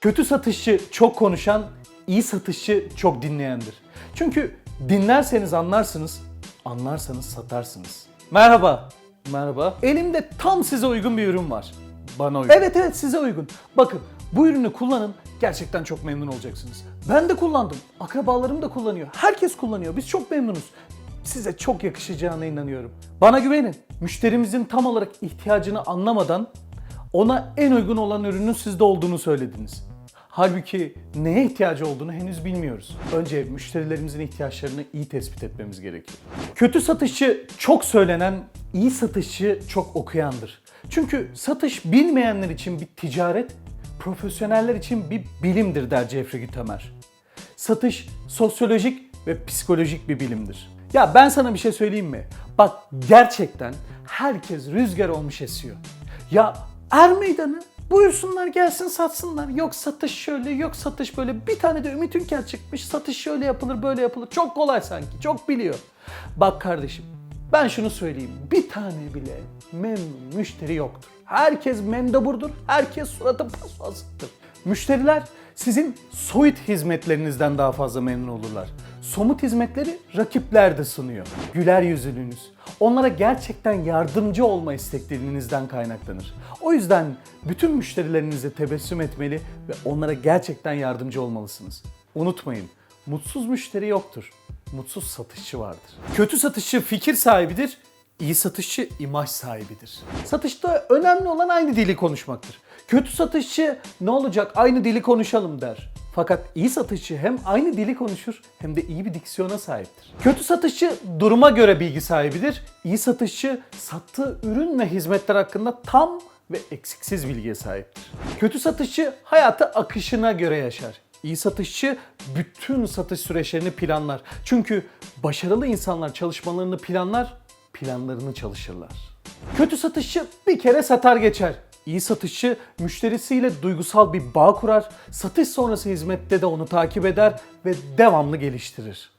Kötü satışçı çok konuşan, iyi satışçı çok dinleyendir. Çünkü dinlerseniz anlarsınız, anlarsanız satarsınız. Merhaba. Merhaba. Elimde tam size uygun bir ürün var. Bana uygun. Evet evet size uygun. Bakın bu ürünü kullanın. Gerçekten çok memnun olacaksınız. Ben de kullandım. Akrabalarım da kullanıyor. Herkes kullanıyor. Biz çok memnunuz. Size çok yakışacağına inanıyorum. Bana güvenin. Müşterimizin tam olarak ihtiyacını anlamadan ona en uygun olan ürünün sizde olduğunu söylediniz. Halbuki neye ihtiyacı olduğunu henüz bilmiyoruz. Önce müşterilerimizin ihtiyaçlarını iyi tespit etmemiz gerekiyor. Kötü satışçı çok söylenen, iyi satışçı çok okuyandır. Çünkü satış bilmeyenler için bir ticaret, profesyoneller için bir bilimdir der Jeffrey Gitomer. Satış sosyolojik ve psikolojik bir bilimdir. Ya ben sana bir şey söyleyeyim mi? Bak gerçekten herkes rüzgar olmuş esiyor. Ya er meydanı buyursunlar gelsin satsınlar. Yok satış şöyle yok satış böyle. Bir tane de Ümit Ünker çıkmış satış şöyle yapılır böyle yapılır. Çok kolay sanki çok biliyor. Bak kardeşim ben şunu söyleyeyim. Bir tane bile memnun müşteri yoktur. Herkes memdaburdur. Herkes suratı pasfasıktır. Müşteriler sizin soyut hizmetlerinizden daha fazla memnun olurlar. Somut hizmetleri rakipler de sunuyor. Güler yüzlülüğünüz, onlara gerçekten yardımcı olma isteklerinizden kaynaklanır. O yüzden bütün müşterilerinize tebessüm etmeli ve onlara gerçekten yardımcı olmalısınız. Unutmayın, mutsuz müşteri yoktur. Mutsuz satışçı vardır. Kötü satışçı fikir sahibidir, iyi satışçı imaj sahibidir. Satışta önemli olan aynı dili konuşmaktır. Kötü satışçı ne olacak aynı dili konuşalım der. Fakat iyi satışçı hem aynı dili konuşur hem de iyi bir diksiyona sahiptir. Kötü satışçı duruma göre bilgi sahibidir. İyi satışçı sattığı ürün ve hizmetler hakkında tam ve eksiksiz bilgiye sahiptir. Kötü satışçı hayatı akışına göre yaşar. İyi satışçı bütün satış süreçlerini planlar. Çünkü başarılı insanlar çalışmalarını planlar, planlarını çalışırlar. Kötü satışçı bir kere satar geçer. İyi satışçı müşterisiyle duygusal bir bağ kurar, satış sonrası hizmette de onu takip eder ve devamlı geliştirir.